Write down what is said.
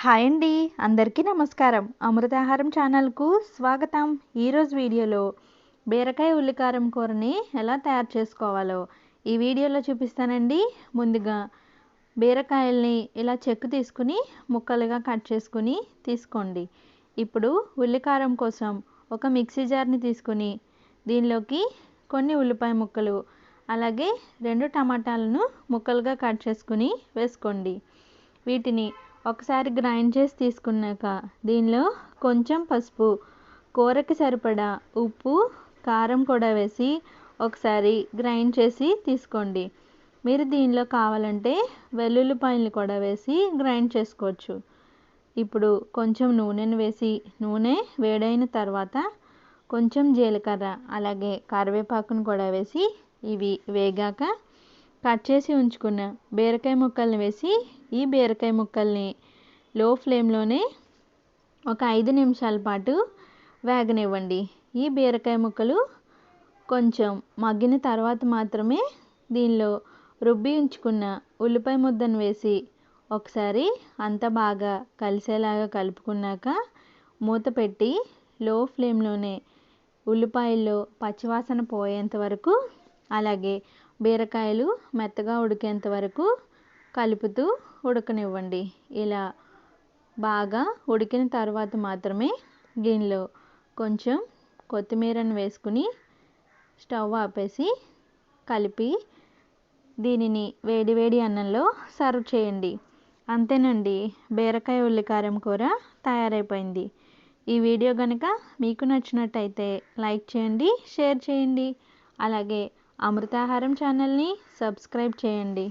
Hi అండి అందరికీ నమస్కారం. అమృతాహారం ఛానల్కు స్వాగతం. ఈరోజు వీడియోలో బీరకాయ ఉల్లికారం కూరని ఎలా తయారు చేసుకోవాలో ఈ వీడియోలో చూపిస్తానండి. ముందుగా బీరకాయల్ని ఇలా చెక్కు తీసుకుని ముక్కలుగా కట్ చేసుకుని తీసుకోండి. ఇప్పుడు ఉల్లికారం కోసం ఒక మిక్సీ జార్ని తీసుకుని దీనిలోకి కొన్ని ఉల్లిపాయ ముక్కలు అలాగే రెండు టమాటాలను ముక్కలుగా కట్ చేసుకుని వేసుకోండి. వీటిని ఒకసారి గ్రైండ్ చేసి తీసుకున్నాక దీనిలో కొంచెం పసుపు కూరకి సరిపడా ఉప్పు కారం కూడా వేసి ఒకసారి గ్రైండ్ చేసి తీసుకోండి. మీరు దీనిలో కావాలంటే వెల్లుల్లిపాయలు కూడా వేసి గ్రైండ్ చేసుకోవచ్చు. ఇప్పుడు కొంచెం నూనెను వేసి నూనె వేడైన తర్వాత కొంచెం జీలకర్ర అలాగే కరివేపాకును కూడా వేసి ఇవి వేగాక కట్ చేసి ఉంచుకున్న. బీరకాయ ముక్కల్ని వేసి ఈ బీరకాయ ముక్కల్ని లో ఫ్లేమ్లోనే ఒక ఐదు నిమిషాల పాటు వేగనివ్వండి. ఈ బీరకాయ ముక్కలు కొంచెం మగ్గిన తర్వాత మాత్రమే దీనిలో రుబ్బి ఉంచుకున్న ఉల్లిపాయ ముద్దను వేసి ఒకసారి అంత బాగా కలిసేలాగా కలుపుకున్నాక మూత పెట్టి లో ఫ్లేమ్లోనే ఉల్లిపాయల్లో పచ్చివాసన పోయేంత వరకు అలాగే బీరకాయలు మెత్తగా ఉడికేంత వరకు కలుపుతూ ఉడకనివ్వండి. ఇలా బాగా ఉడికిన తర్వాత మాత్రమే దీనిలో కొంచెం కొత్తిమీరను వేసుకుని స్టవ్ ఆపేసి కలిపి దీనిని వేడివేడి అన్నంలో సర్వ్ చేయండి. అంతేనండి బీరకాయ ఉల్లికారం కూర తయారైపోయింది. ఈ వీడియో కనుక మీకు నచ్చినట్టయితే లైక్ చేయండి షేర్ చేయండి. అలాగే అమృతాహారం ఛానల్ని సబ్స్క్రైబ్ చేయండి.